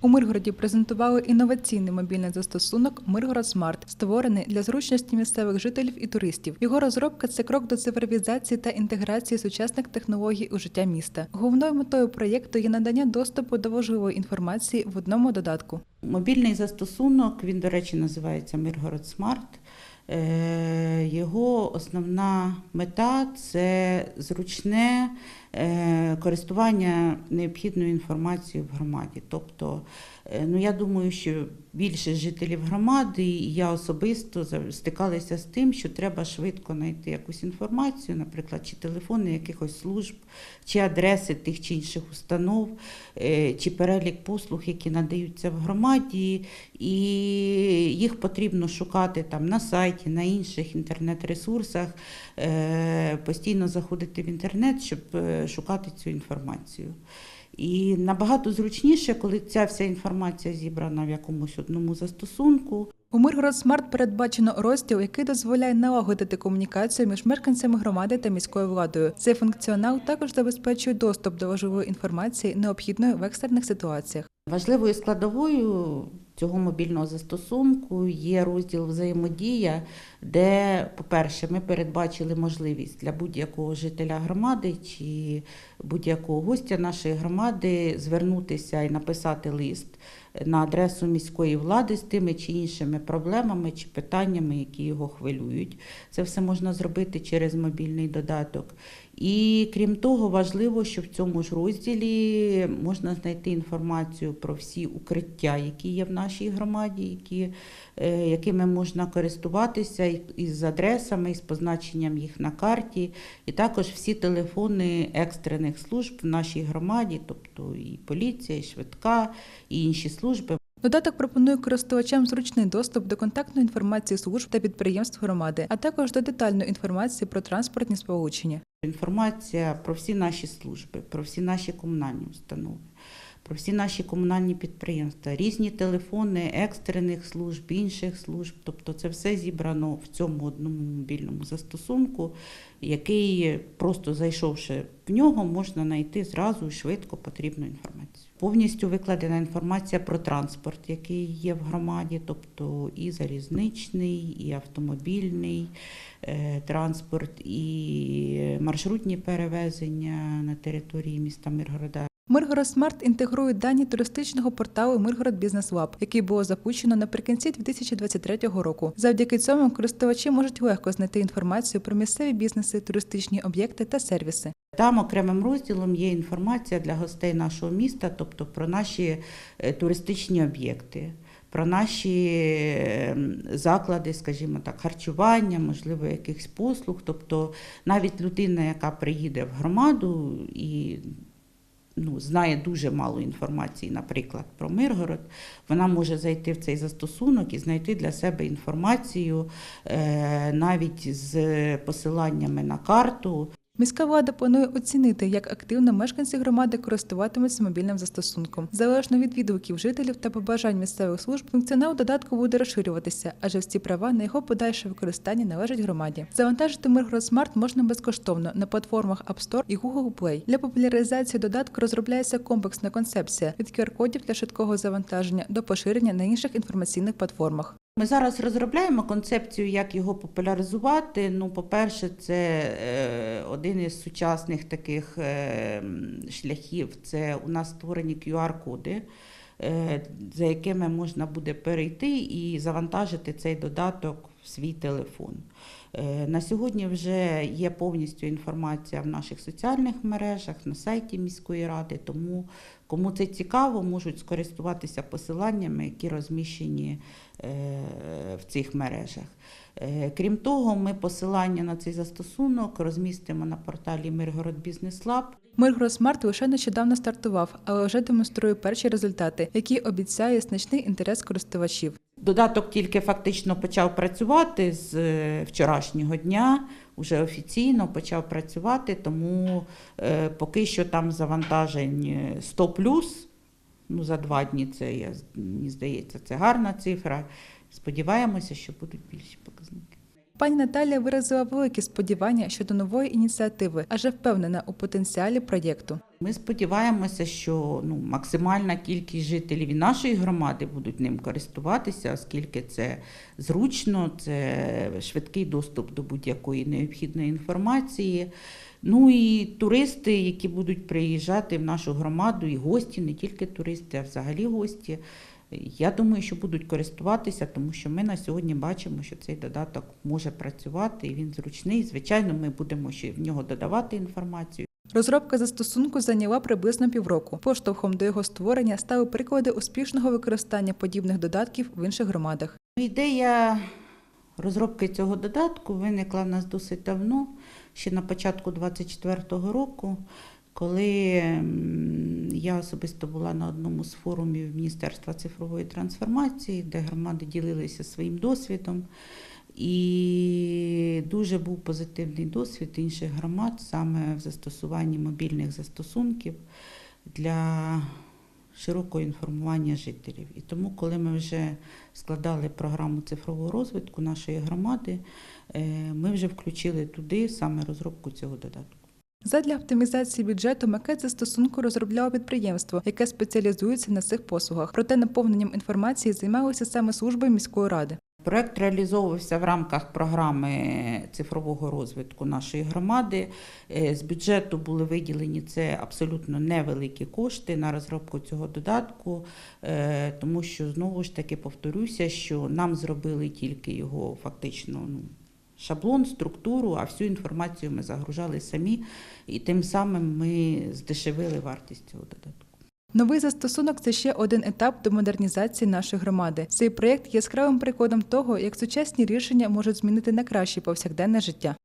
У Миргороді презентували інноваційний мобільний застосунок Миргород Смарт, створений для зручності місцевих жителів і туристів. Його розробка це крок до цифровізації та інтеграції сучасних технологій у життя міста. Головною метою проєкту є надання доступу до важливої інформації в одному додатку. Мобільний застосунок, він, до речі, називається Миргород Смарт. Е, Його основна мета це зручне користування необхідною інформацією в громаді. Тобто, е, ну я думаю, що більшість жителів громади і я особисто стикалися з тим, що треба швидко знайти якусь інформацію, наприклад, чи телефони якихось служб, чи адреси тих чи інших установ, е, чи перелік послуг, які надаються в громаді, і їх потрібно шукати там на сайті, на інших інтернет-ресурсах, е, постійно заходити в інтернет, щоб е, шукати цю інформацію. І набагато зручніше, коли ця вся інформація зібрана в якомусь одному застосунку. У Миргород Смарт передбачено розділ, який дозволяє налагодити комунікацію між мешканцями громади та міською владою. Цей функціонал також забезпечує доступ до важливої інформації, необхідної в екстрених ситуаціях. Важливою складовою цього мобільного застосунку є розділ взаємодія, де, по-перше, ми передбачили можливість для будь-якого жителя громади чи будь-якого гостя нашої громади звернутися і написати лист на адресу міської влади з тими чи іншими проблемами чи питаннями, які його хвилюють. Це все можна зробити через мобільний додаток. І крім того, важливо, що в цьому ж розділі можна знайти інформацію про всі укриття, які є в нашій громаді, які, е, якими можна користуватися із адресами, і з позначенням їх на карті, і також всі телефони екстрених служб в нашій громаді, тобто і поліція, і швидка, і інші служби. Додаток пропонує користувачам зручний доступ до контактної інформації служб та підприємств громади, а також до детальної інформації про транспортні сполучення. Інформація про всі наші служби, про всі наші комунальні установи, про всі наші комунальні підприємства, різні телефони екстрених служб, інших служб. Тобто це все зібрано в цьому одному мобільному застосунку, який, просто зайшовши в нього, можна знайти зразу швидко потрібну інформацію. Повністю викладена інформація про транспорт, який є в громаді, тобто і залізничний, і автомобільний е, транспорт, і маршрутні перевезення на території міста Миргорода. Миргород Смарт інтегрує дані туристичного порталу Миргород Бізнес Лаб, який було запущено наприкінці 2023 року. Завдяки цьому користувачі можуть легко знайти інформацію про місцеві бізнеси, туристичні об'єкти та сервіси. Там окремим розділом є інформація для гостей нашого міста, тобто про наші е, туристичні об'єкти, про наші е, заклади, скажімо так, харчування, можливо, якихось послуг. Тобто навіть людина, яка приїде в громаду і ну, знає дуже мало інформації, наприклад, про Миргород, вона може зайти в цей застосунок і знайти для себе інформацію е, навіть з посиланнями на карту. Міська влада планує оцінити, як активно мешканці громади користуватимуться мобільним застосунком. Залежно від відгуків жителів та побажань місцевих служб, функціонал додатку буде розширюватися, адже всі права на його подальше використання належать громаді. Завантажити Миргород Смарт можна безкоштовно на платформах App Store і Google Play. Для популяризації додатку розробляється комплексна концепція від QR-кодів для швидкого завантаження до поширення на інших інформаційних платформах. Ми зараз розробляємо концепцію, як його популяризувати. Ну, по-перше, це е, один із сучасних таких е, шляхів. Це у нас створені QR-коди, е, за якими можна буде перейти і завантажити цей додаток в свій телефон. Е, На сьогодні вже є повністю інформація в наших соціальних мережах, на сайті міської ради, тому кому це цікаво, можуть скористуватися посиланнями, які розміщені е, в цих мережах. Е, Крім того, ми посилання на цей застосунок розмістимо на порталі Миргород Бізнес Лаб. Миргород Смарт лише нещодавно стартував, але вже демонструє перші результати, які обіцяє значний інтерес користувачів. Додаток тільки фактично почав працювати з е, вчорашнього дня, вже офіційно почав працювати, тому е, поки що там завантажень е, 100 плюс. Ну, за два дні це я, мені здається, це гарна цифра. Сподіваємося, що будуть більші показники. Пані Наталія виразила великі сподівання щодо нової ініціативи, адже впевнена у потенціалі проєкту. Ми сподіваємося, що ну, максимальна кількість жителів нашої громади будуть ним користуватися, оскільки це зручно, це швидкий доступ до будь-якої необхідної інформації. Ну і туристи, які будуть приїжджати в нашу громаду, і гості, не тільки туристи, а взагалі гості. Я думаю, що будуть користуватися, тому що ми на сьогодні бачимо, що цей додаток може працювати і він зручний. Звичайно, ми будемо ще в нього додавати інформацію. Розробка застосунку зайняла приблизно півроку. Поштовхом до його створення стали приклади успішного використання подібних додатків в інших громадах. Ідея розробки цього додатку виникла в нас досить давно, ще на початку 2024 року, коли я особисто була на одному з форумів Міністерства цифрової трансформації, де громади ділилися своїм досвідом. І дуже був позитивний досвід інших громад саме в застосуванні мобільних застосунків для широкого інформування жителів. І тому, коли ми вже складали програму цифрового розвитку нашої громади, е, ми вже включили туди саме розробку цього додатку. Задля оптимізації бюджету макет застосунку розробляло підприємство, яке спеціалізується на цих послугах. Проте наповненням інформації займалися саме служби міської ради. Проект реалізовувався в рамках програми цифрового розвитку нашої громади. Е, З бюджету були виділені це абсолютно невеликі кошти на розробку цього додатку, е, тому що знову ж таки повторюся, що нам зробили тільки його фактично ну, шаблон, структуру, а всю інформацію ми загружали самі, і тим самим ми здешевили вартість цього додатку. Новий застосунок це ще один етап до модернізації нашої громади. Цей проєкт є яскравим прикладом того, як сучасні рішення можуть змінити на краще повсякденне життя.